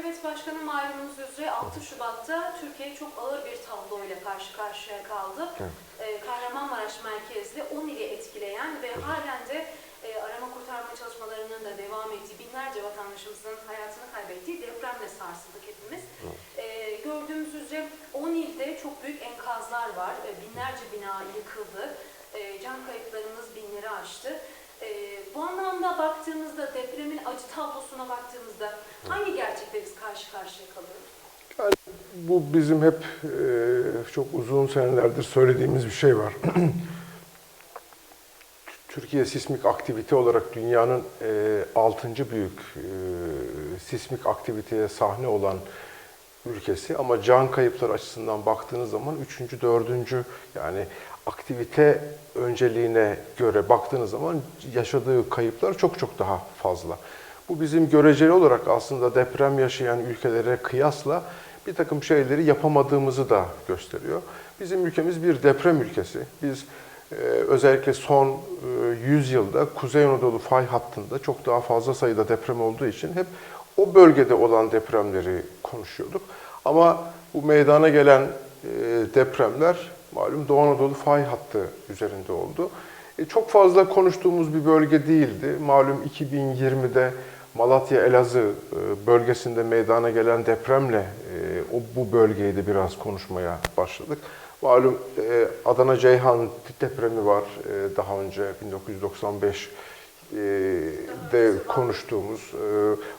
Evet başkanım malumunuz üzere 6 Şubat'ta Türkiye çok ağır bir tabloyla karşı karşıya kaldı. Ee, Kahramanmaraş merkezli 10 ili etkileyen ve halen de e, arama kurtarma çalışmalarının da devam ettiği binlerce vatandaşımızın hayatını kaybettiği depremle sarsıldık hepimiz. Ee, gördüğümüz üzere 10 ilde çok büyük enkazlar var. Ee, binlerce bina yıkıldı. Ee, can kayıplarımız binleri aştı. Ee, bu anlamda baktığımızda depremin acı tablosuna baktığımızda hangi gerçekle biz karşı karşıya kalıyoruz? Bu bizim hep e, çok uzun senelerdir söylediğimiz bir şey var. Türkiye sismik aktivite olarak dünyanın e, 6. büyük e, sismik aktiviteye sahne olan ülkesi ama can kayıpları açısından baktığınız zaman 3. 4. yani aktivite önceliğine göre baktığınız zaman yaşadığı kayıplar çok çok daha fazla. Bu bizim göreceli olarak aslında deprem yaşayan ülkelere kıyasla bir takım şeyleri yapamadığımızı da gösteriyor. Bizim ülkemiz bir deprem ülkesi. Biz e, özellikle son e, 100 yılda Kuzey Anadolu fay hattında çok daha fazla sayıda deprem olduğu için hep o bölgede olan depremleri konuşuyorduk. Ama bu meydana gelen e, depremler malum Doğu Anadolu fay hattı üzerinde oldu. E, çok fazla konuştuğumuz bir bölge değildi. Malum 2020'de Malatya Elazığ e, bölgesinde meydana gelen depremle e, o bu bölgeyi de biraz konuşmaya başladık. Malum e, Adana Ceyhan depremi var daha önce 1995 e, de konuştuğumuz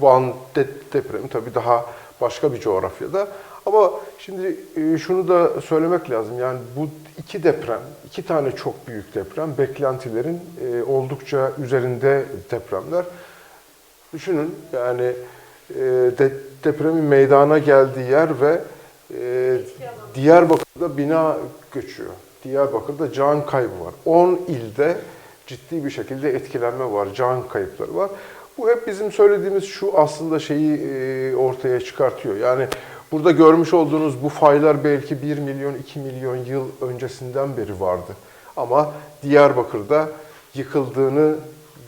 Van de- depremi tabii daha başka bir coğrafyada. Ama şimdi e, şunu da söylemek lazım. Yani bu iki deprem, iki tane çok büyük deprem beklentilerin e, oldukça üzerinde depremler. Düşünün yani e, de, depremin meydana geldiği yer ve e. Diyarbakır'da bina göçüyor. Diyarbakır'da can kaybı var. 10 ilde ciddi bir şekilde etkilenme var, can kayıpları var. Bu hep bizim söylediğimiz şu aslında şeyi ortaya çıkartıyor. Yani burada görmüş olduğunuz bu faylar belki 1 milyon, 2 milyon yıl öncesinden beri vardı. Ama Diyarbakır'da yıkıldığını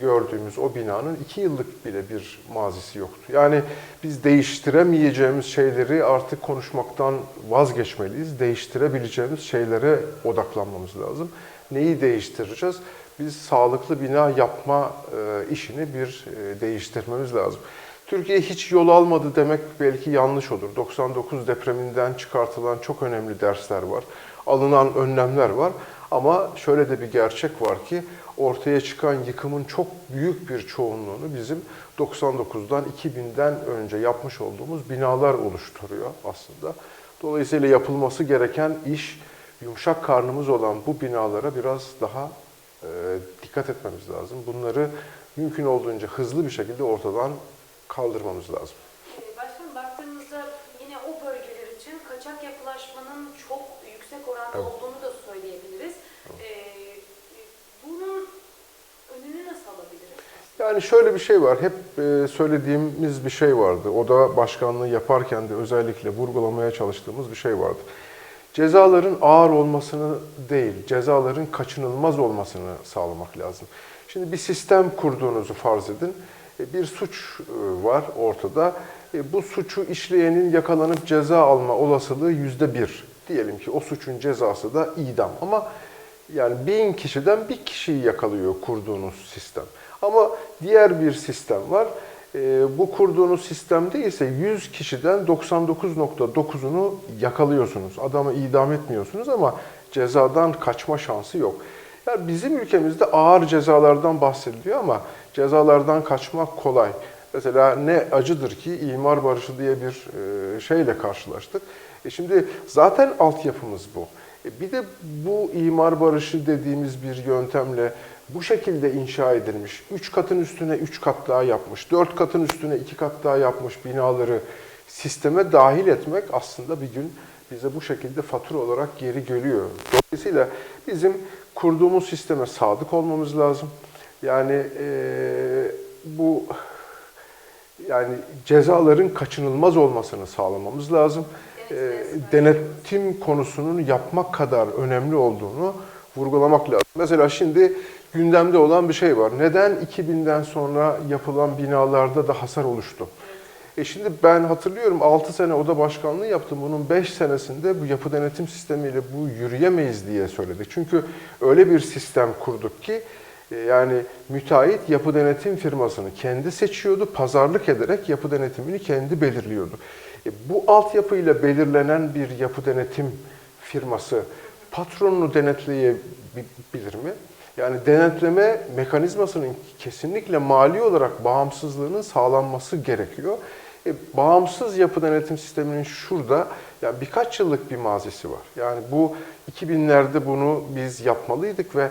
gördüğümüz o binanın iki yıllık bile bir mazisi yoktu. Yani biz değiştiremeyeceğimiz şeyleri artık konuşmaktan vazgeçmeliyiz. Değiştirebileceğimiz şeylere odaklanmamız lazım. Neyi değiştireceğiz? Biz sağlıklı bina yapma e, işini bir e, değiştirmemiz lazım. Türkiye hiç yol almadı demek belki yanlış olur. 99 depreminden çıkartılan çok önemli dersler var. Alınan önlemler var. Ama şöyle de bir gerçek var ki ortaya çıkan yıkımın çok büyük bir çoğunluğunu bizim 99'dan 2000'den önce yapmış olduğumuz binalar oluşturuyor aslında. Dolayısıyla yapılması gereken iş yumuşak karnımız olan bu binalara biraz daha e, dikkat etmemiz lazım. Bunları mümkün olduğunca hızlı bir şekilde ortadan kaldırmamız lazım. Ee, Başkanım baktığımızda yine o bölgeler için kaçak yapılaşmanın çok yüksek oranda Evet. olduğunu da söyleyebiliriz. Ee, bunun önünü nasıl alabiliriz? Yani şöyle bir şey var. Hep e, söylediğimiz bir şey vardı. O da başkanlığı yaparken de özellikle vurgulamaya çalıştığımız bir şey vardı. Cezaların ağır olmasını değil, cezaların kaçınılmaz olmasını sağlamak lazım. Şimdi bir sistem kurduğunuzu farz edin. E, Bir suç e, var ortada. E, Bu suçu işleyenin yakalanıp ceza alma olasılığı yüzde bir. Diyelim ki o suçun cezası da idam. Ama yani bin kişiden bir kişiyi yakalıyor kurduğunuz sistem. Ama diğer bir sistem var. Bu kurduğunuz sistemde ise 100 kişiden 99.9'unu yakalıyorsunuz. Adamı idam etmiyorsunuz ama cezadan kaçma şansı yok. Yani bizim ülkemizde ağır cezalardan bahsediliyor ama cezalardan kaçmak kolay. Mesela ne acıdır ki imar barışı diye bir e, şeyle karşılaştık. E şimdi zaten altyapımız bu. E Bir de bu imar barışı dediğimiz bir yöntemle bu şekilde inşa edilmiş, 3 katın üstüne 3 kat daha yapmış, 4 katın üstüne 2 kat daha yapmış binaları sisteme dahil etmek aslında bir gün bize bu şekilde fatura olarak geri geliyor. Dolayısıyla bizim kurduğumuz sisteme sadık olmamız lazım. Yani eee, bu yani cezaların kaçınılmaz olmasını sağlamamız lazım. E, denetim konusunun yapmak kadar önemli olduğunu vurgulamak lazım. Mesela şimdi gündemde olan bir şey var. Neden 2000'den sonra yapılan binalarda da hasar oluştu? E şimdi ben hatırlıyorum 6 sene oda başkanlığı yaptım. Bunun 5 senesinde bu yapı denetim sistemiyle bu yürüyemeyiz diye söyledik. Çünkü öyle bir sistem kurduk ki e, yani müteahhit yapı denetim firmasını kendi seçiyordu, pazarlık ederek yapı denetimini kendi belirliyordu. E, bu altyapıyla belirlenen bir yapı denetim firması patronunu denetleyebilir mi? Yani denetleme mekanizmasının kesinlikle mali olarak bağımsızlığının sağlanması gerekiyor. E, bağımsız yapı denetim sisteminin şurada ya birkaç yıllık bir mazisi var. Yani bu 2000'lerde bunu biz yapmalıydık ve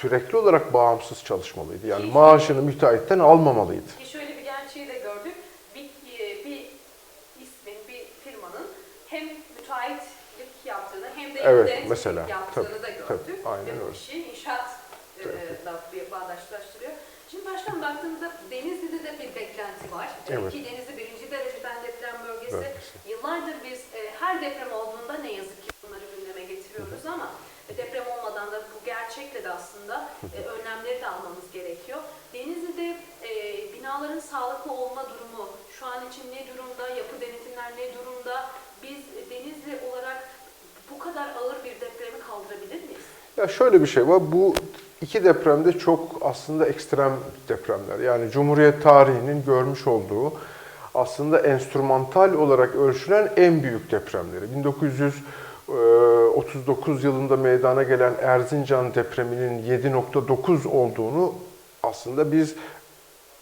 sürekli olarak bağımsız çalışmalıydı. Yani maaşını müteahhitten almamalıydı. Ki şöyle bir gerçeği de gördük. Bir, e, bir ismin, bir firmanın hem müteahhitlik yaptığını hem de Evet, mesela. yaptığını Tabii, da gördük. tabii, aynen Ve bu öyle. kişi inşaat e, bağdaşlaştırıyor. Şimdi başkan baktığımızda Denizli'de de bir beklenti var. Evet. Ki Denizli birinci dereceden deprem bölgesi. Bölgesi. Yıllardır biz e, her deprem olduğunda ne yazık ki bunları gündeme getiriyoruz ama e, deprem olmadan da bu gerçekle de aslında e, önlemleri de almamız gerekiyor. Denizli'de e, binaların sağlıklı olma durumu şu an için ne durumda, yapı denetimler ne durumda? Biz e, Denizli olarak bu kadar ağır bir depremi kaldırabilir miyiz? Ya şöyle bir şey var. Bu iki depremde çok aslında ekstrem depremler. Yani Cumhuriyet tarihinin görmüş olduğu aslında enstrümantal olarak ölçülen en büyük depremleri. 1939 yılında meydana gelen Erzincan depreminin 7.9 olduğunu aslında biz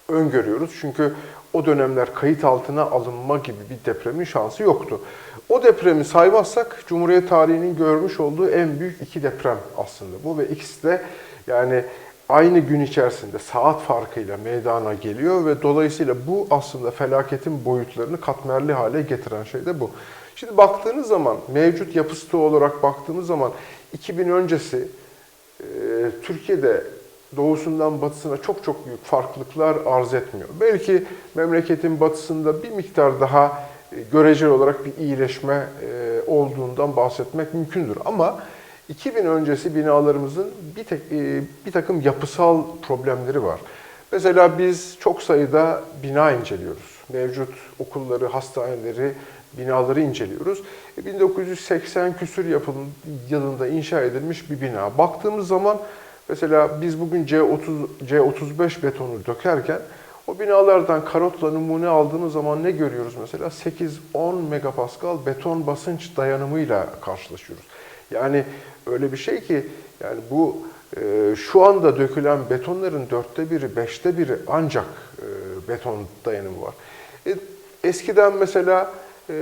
öngörüyoruz. Çünkü o dönemler kayıt altına alınma gibi bir depremin şansı yoktu. O depremi saymazsak Cumhuriyet tarihinin görmüş olduğu en büyük iki deprem aslında bu ve ikisi de yani aynı gün içerisinde saat farkıyla meydana geliyor ve dolayısıyla bu aslında felaketin boyutlarını katmerli hale getiren şey de bu. Şimdi baktığınız zaman mevcut yapı stoğu olarak baktığımız zaman 2000 öncesi e, Türkiye'de doğusundan batısına çok çok büyük farklılıklar arz etmiyor. Belki memleketin batısında bir miktar daha e, göreceli olarak bir iyileşme e, olduğundan bahsetmek mümkündür. Ama 2000 öncesi binalarımızın bir, tek, e, bir takım yapısal problemleri var. Mesela biz çok sayıda bina inceliyoruz. Mevcut okulları, hastaneleri, binaları inceliyoruz. E, 1980 küsür yapım yılında inşa edilmiş bir bina. Baktığımız zaman mesela biz bugün C30 C35 betonu dökerken o binalardan karotla numune aldığımız zaman ne görüyoruz mesela? 8-10 megapascal beton basınç dayanımıyla karşılaşıyoruz. Yani öyle bir şey ki yani bu e, şu anda dökülen betonların dörtte biri, beşte biri ancak e, beton dayanımı var. E, eskiden mesela e,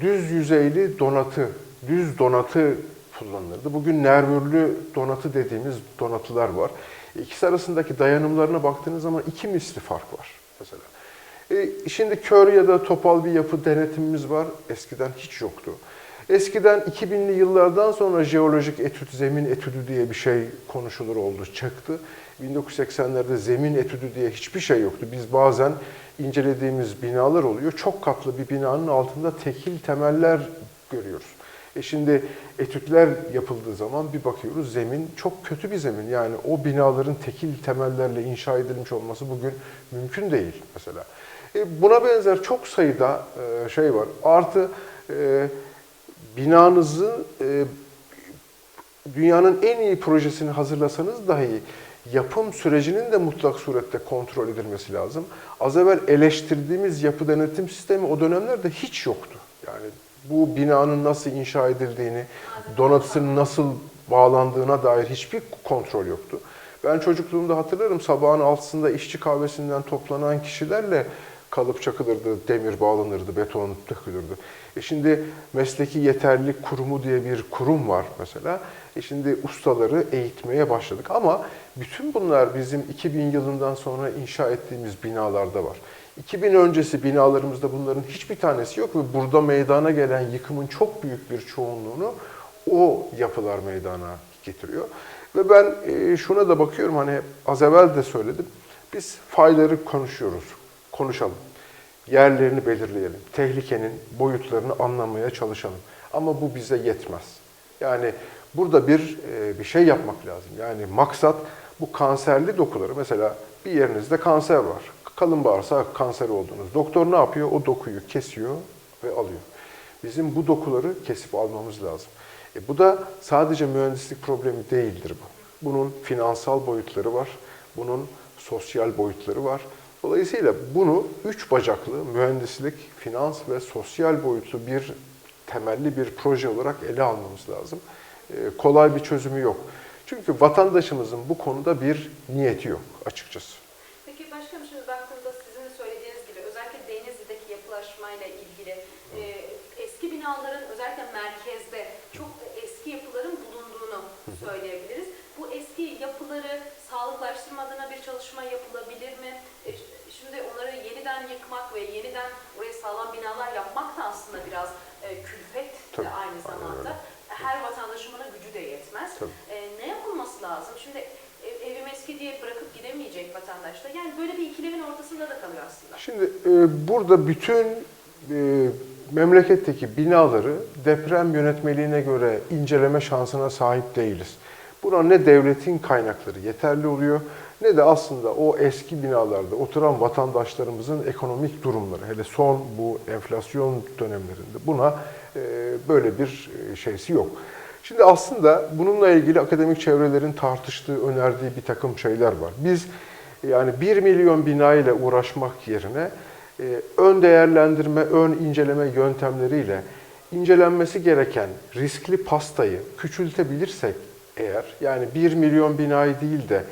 düz yüzeyli donatı, düz donatı kullanılırdı. Bugün nervürlü donatı dediğimiz donatılar var. İkisi arasındaki dayanımlarına baktığınız zaman iki misli fark var mesela. E, şimdi kör ya da topal bir yapı denetimimiz var. Eskiden hiç yoktu. Eskiden 2000'li yıllardan sonra jeolojik etüt, zemin etüdü diye bir şey konuşulur oldu, çıktı. 1980'lerde zemin etüdü diye hiçbir şey yoktu. Biz bazen incelediğimiz binalar oluyor. Çok katlı bir binanın altında tekil temeller görüyoruz. E şimdi etütler yapıldığı zaman bir bakıyoruz zemin çok kötü bir zemin. Yani o binaların tekil temellerle inşa edilmiş olması bugün mümkün değil mesela. E buna benzer çok sayıda e, şey var. Artı e, binanızı e, dünyanın en iyi projesini hazırlasanız dahi yapım sürecinin de mutlak surette kontrol edilmesi lazım. Az evvel eleştirdiğimiz yapı denetim sistemi o dönemlerde hiç yoktu. Yani bu binanın nasıl inşa edildiğini, donatısının nasıl bağlandığına dair hiçbir kontrol yoktu. Ben çocukluğumda hatırlarım sabahın altısında işçi kahvesinden toplanan kişilerle kalıp çakılırdı, demir bağlanırdı, beton dökülürdü. E şimdi mesleki yeterlilik kurumu diye bir kurum var mesela. Şimdi ustaları eğitmeye başladık ama bütün bunlar bizim 2000 yılından sonra inşa ettiğimiz binalarda var. 2000 öncesi binalarımızda bunların hiçbir tanesi yok ve burada meydana gelen yıkımın çok büyük bir çoğunluğunu o yapılar meydana getiriyor. Ve ben e, şuna da bakıyorum hani az evvel de söyledim. Biz fayları konuşuyoruz, konuşalım. Yerlerini belirleyelim. Tehlikenin boyutlarını anlamaya çalışalım. Ama bu bize yetmez. Yani burada bir e, bir şey yapmak lazım. Yani maksat bu kanserli dokuları mesela bir yerinizde kanser var. Kalın bağırsak kanseri oldunuz. Doktor ne yapıyor? O dokuyu kesiyor ve alıyor. Bizim bu dokuları kesip almamız lazım. E bu da sadece mühendislik problemi değildir bu. Bunun finansal boyutları var. Bunun sosyal boyutları var. Dolayısıyla bunu üç bacaklı mühendislik, finans ve sosyal boyutlu bir temelli bir proje olarak ele almamız lazım. E, kolay bir çözümü yok. Çünkü vatandaşımızın bu konuda bir niyeti yok açıkçası. Peki başkanım şimdi baktığımda sizin söylediğiniz gibi özellikle Denizli'deki yapılaşmayla ilgili e, eski binaların özellikle merkezde çok eski yapıların bulunduğunu söyleyebiliriz. Bu eski yapıları sağlıklaştırma adına bir çalışma yapılabilir mi? E, şimdi onları yeniden yıkmak ve yeniden oraya sağlam binalar yapmak da aslında biraz e, külfet Tabii, de aynı aynen zamanda. öyle. Her vatandaşın buna gücü de yetmez. Tabii. E, ne yapılması lazım? Şimdi ev- evim eski diye bırakıp gidemeyecek vatandaş da. Yani böyle bir ikilemin ortasında da kalıyor aslında. Şimdi e, burada bütün e, memleketteki binaları deprem yönetmeliğine göre inceleme şansına sahip değiliz. Buna ne devletin kaynakları yeterli oluyor ne de aslında o eski binalarda oturan vatandaşlarımızın ekonomik durumları hele son bu enflasyon dönemlerinde buna böyle bir e, şeysi yok. Şimdi aslında bununla ilgili akademik çevrelerin tartıştığı, önerdiği bir takım şeyler var. Biz yani 1 milyon bina ile uğraşmak yerine e, ön değerlendirme, ön inceleme yöntemleriyle incelenmesi gereken riskli pastayı küçültebilirsek eğer, yani 1 milyon binayı değil de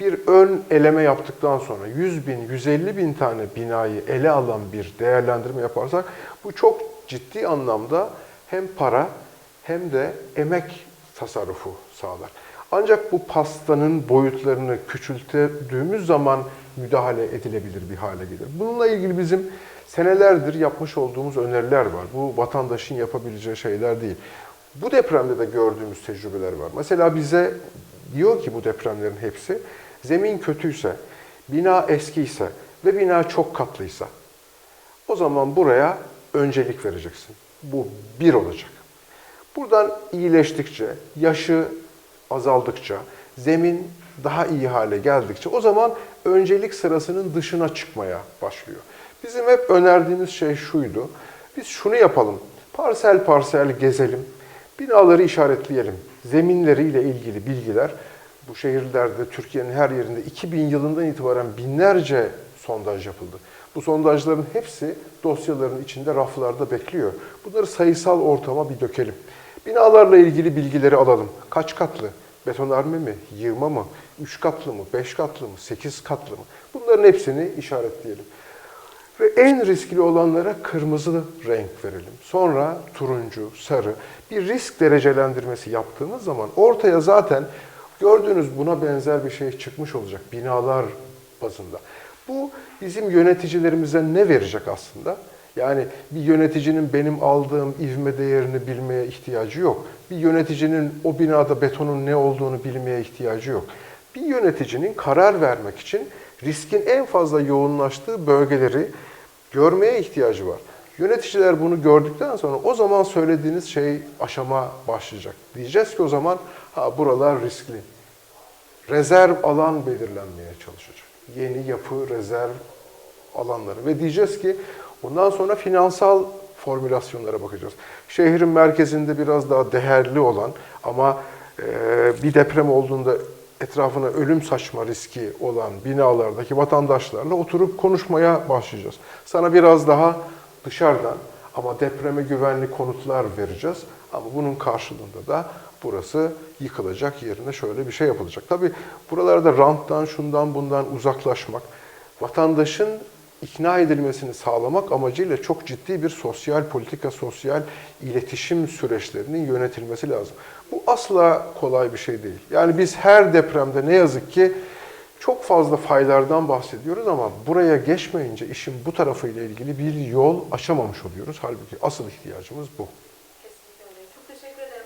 bir ön eleme yaptıktan sonra 100 bin, 150 bin tane binayı ele alan bir değerlendirme yaparsak bu çok ciddi anlamda hem para hem de emek tasarrufu sağlar. Ancak bu pastanın boyutlarını küçülttüğümüz zaman müdahale edilebilir bir hale gelir. Bununla ilgili bizim senelerdir yapmış olduğumuz öneriler var. Bu vatandaşın yapabileceği şeyler değil. Bu depremde de gördüğümüz tecrübeler var. Mesela bize diyor ki bu depremlerin hepsi zemin kötüyse, bina eskiyse ve bina çok katlıysa o zaman buraya öncelik vereceksin. Bu bir olacak. Buradan iyileştikçe, yaşı azaldıkça, zemin daha iyi hale geldikçe o zaman öncelik sırasının dışına çıkmaya başlıyor. Bizim hep önerdiğimiz şey şuydu. Biz şunu yapalım. Parsel parsel gezelim. Binaları işaretleyelim. Zeminleriyle ilgili bilgiler bu şehirlerde Türkiye'nin her yerinde 2000 yılından itibaren binlerce sondaj yapıldı. Bu sondajların hepsi dosyaların içinde raflarda bekliyor. Bunları sayısal ortama bir dökelim. Binalarla ilgili bilgileri alalım. Kaç katlı? Betonarme mi? Yığma mı? 3 katlı mı? 5 katlı mı? 8 katlı mı? Bunların hepsini işaretleyelim. Ve en riskli olanlara kırmızı renk verelim. Sonra turuncu, sarı bir risk derecelendirmesi yaptığımız zaman ortaya zaten gördüğünüz buna benzer bir şey çıkmış olacak binalar bazında. Bu bizim yöneticilerimize ne verecek aslında? Yani bir yöneticinin benim aldığım ivme değerini bilmeye ihtiyacı yok. Bir yöneticinin o binada betonun ne olduğunu bilmeye ihtiyacı yok. Bir yöneticinin karar vermek için riskin en fazla yoğunlaştığı bölgeleri görmeye ihtiyacı var. Yöneticiler bunu gördükten sonra o zaman söylediğiniz şey aşama başlayacak. Diyeceğiz ki o zaman ha buralar riskli. Rezerv alan belirlenmeye çalışacak. Yeni yapı rezerv alanları ve diyeceğiz ki ondan sonra finansal formülasyonlara bakacağız. Şehrin merkezinde biraz daha değerli olan ama e, bir deprem olduğunda etrafına ölüm saçma riski olan binalardaki vatandaşlarla oturup konuşmaya başlayacağız. Sana biraz daha dışarıdan ama depreme güvenli konutlar vereceğiz. Ama bunun karşılığında da burası yıkılacak yerine şöyle bir şey yapılacak. Tabii buralarda ranttan, şundan, bundan uzaklaşmak, vatandaşın ikna edilmesini sağlamak amacıyla çok ciddi bir sosyal politika, sosyal iletişim süreçlerinin yönetilmesi lazım. Bu asla kolay bir şey değil. Yani biz her depremde ne yazık ki çok fazla faylardan bahsediyoruz ama buraya geçmeyince işin bu tarafıyla ilgili bir yol açamamış oluyoruz. Halbuki asıl ihtiyacımız bu. Kesinlikle öyle. Çok teşekkür ederim